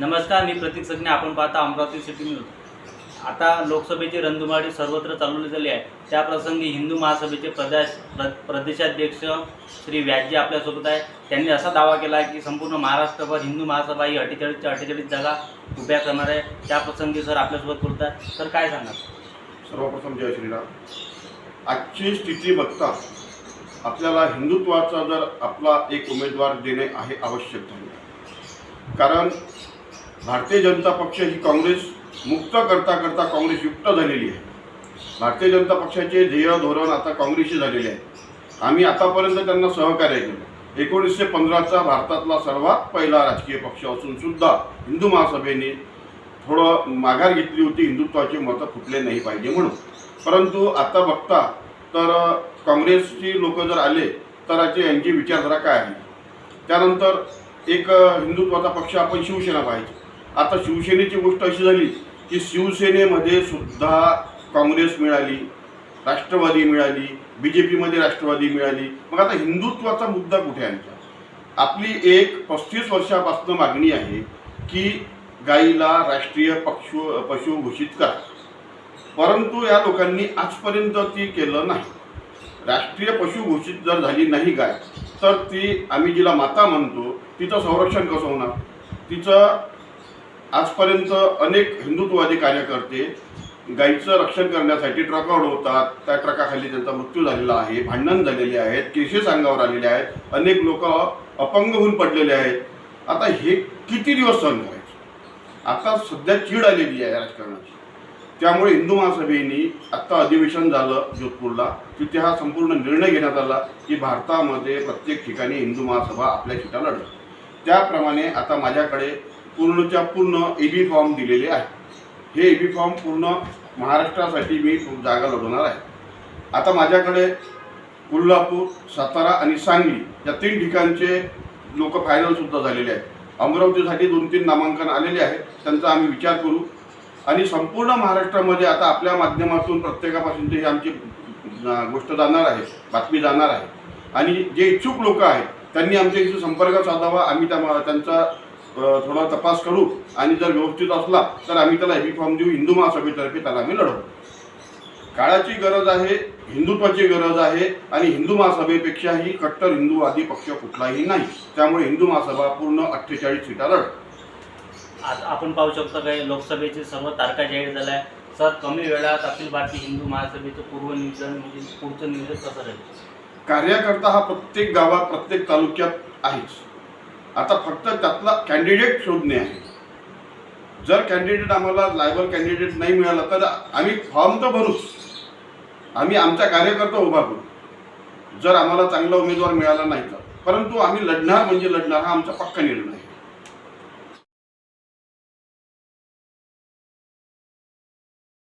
नमस्कार मी प्रतीक सगने आपण पाहता अमरावती सिटी न्यूज आता लोकसभेची रणधुमाळी सर्वत्र चालवली झाली आहे. त्याप्रसंगी हिंदू महासभेचे प्रदेश प्र प्रदेशाध्यक्ष श्री व्याजी आपल्यासोबत आहे. त्यांनी असा दावा केला आहे की संपूर्ण महाराष्ट्रभर हिंदू महासभा ही अठ्ठेचाळीसच्या अठ्ठेचाळीस जागा उभ्या करणार आहे. त्या प्रसंगी सर आपल्यासोबत बोलत आहे तर काय सांगणार सर्वप्रथम जय श्रीराम. आजची स्थिती बघता आपल्याला हिंदुत्वाचा जर आपला एक उमेदवार देणे आहे आवश्यक झाले. कारण भारतीय जनता पक्ष ही काँग्रेस मुक्त करता करता काँग्रेस युक्त झालेली आहे. भारतीय जनता पक्षाचे ध्येय धोरण आता काँग्रेसशी झालेले आहे. आम्ही आतापर्यंत त्यांना सहकार्य केलं. एकोणीसशे पंधराचा भारतातला सर्वात पहिला राजकीय पक्ष असून सुद्धा हिंदू महासभेने थोडं माघार घेतली होती. हिंदुत्वाचे मतं फुटले नाही पाहिजे म्हणून. परंतु आता बघता तर काँग्रेसची लोक जर आले तर याची यांची विचारधारा काय आहे? त्यानंतर एक हिंदुत्वाचा पक्ष आपण शिवसेना पाहिजे आता शिवसेनेची गोष्ट अशी झाली की शिवसेनेमध्ये सुद्धा काँग्रेस मिळाली राष्ट्रवादी मिळाली बी जे पीमध्ये राष्ट्रवादी मिळाली. मग आता हिंदुत्वाचा मुद्दा कुठे आहे आमचा? आपली एक पस्तीस वर्षापासून मागणी आहे की गाईला राष्ट्रीय पक्षू पशु घोषित करा. परंतु या लोकांनी आजपर्यंत ती केलं नाही. राष्ट्रीय पशु घोषित जर झाली नाही गाय तर ती आम्ही जिला माता म्हणतो तिचं संरक्षण कसं होणार? तिचं आजपर्यंत अनेक हिंदुत्ववादी कार्यकर्ते गाईचं रक्षण करण्यासाठी ट्रक होतात त्या ट्रकाखाली त्यांचा मृत्यू झालेला आहे भांडण झालेले आहेत केसेस अंगावर आलेले आहेत. अनेक लोक अपंग होऊन पडलेले आहेत. आता हे किती दिवस सहन करायचे? आता सध्या चीड आलेली आहे राजकारणाची. त्यामुळे हिंदू महासभेने आत्ता अधिवेशन झालं जोधपूरला. तिथे हा संपूर्ण निर्णय घेण्यात आला की भारतामध्ये प्रत्येक ठिकाणी हिंदू महासभा आपल्या शिटा लढत त्याप्रमाणे आता माझ्याकडे पूर्णच्या पूर्ण ए बी फॉर्म दिलेले आहे. हे ए बी फॉर्म पूर्ण महाराष्ट्रासाठी मी जागा लढवणार आहे. आता माझ्याकडे कोल्हापूर सातारा आणि सांगली या तीन ठिकाणचे लोक फायनलसुद्धा झालेले आहेत. अमरावतीसाठी दोन तीन नामांकन आलेले आहेत. त्यांचा आम्ही विचार करू. आणि संपूर्ण महाराष्ट्रामध्ये आता आपल्या माध्यमातून प्रत्येकापासून ही आमची गोष्ट जाणार आहे. बातमी जाणार आहे. आणि जे इच्छुक लोक आहेत त्यांनी आमच्याशी संपर्क साधावा. आम्ही त्या त्यांचा थोडा तपास करू आणि जर व्यवस्थित असला तर आम्ही त्याला हेवी फॉर्म देऊ. हिंदू महासभेतर्फे त्याला आम्ही लढवू. काळाची गरज आहे हिंदुत्वाची गरज आहे आणि हिंदू महासभेपेक्षाही कट्टर हिंदूवादी पक्ष कुठलाही नाही. त्यामुळे हिंदू महासभा पूर्ण अठ्ठेचाळीस सीटा लढ आज आपण पाहू शकतो काही लोकसभेची सर्व तारखा जाहीर झाल्या. आहे सर कमी वेळात अखिल भारतीय हिंदू महासभेचं पूर्वनियोजन म्हणजे पुढचं नियोजन कसं राहील? कार्यकर्ता हा प्रत्येक गावात प्रत्येक तालुक्यात आहेच. आता फक्त त्यातला कॅन्डिडेट शोधणे आहे. जर कॅन्डिडेट आम्हाला लायबल कॅन्डिडेट नाही मिळाला तर आम्ही फॉर्म तर भरूच. आम्ही आमचा कार्यकर्ता उभा करू. जर आम्हाला चांगला उमेदवार मिळाला नाही तर. परंतु आम्ही लढणार म्हणजे लढणार हा आमचा पक्का निर्णय आहे.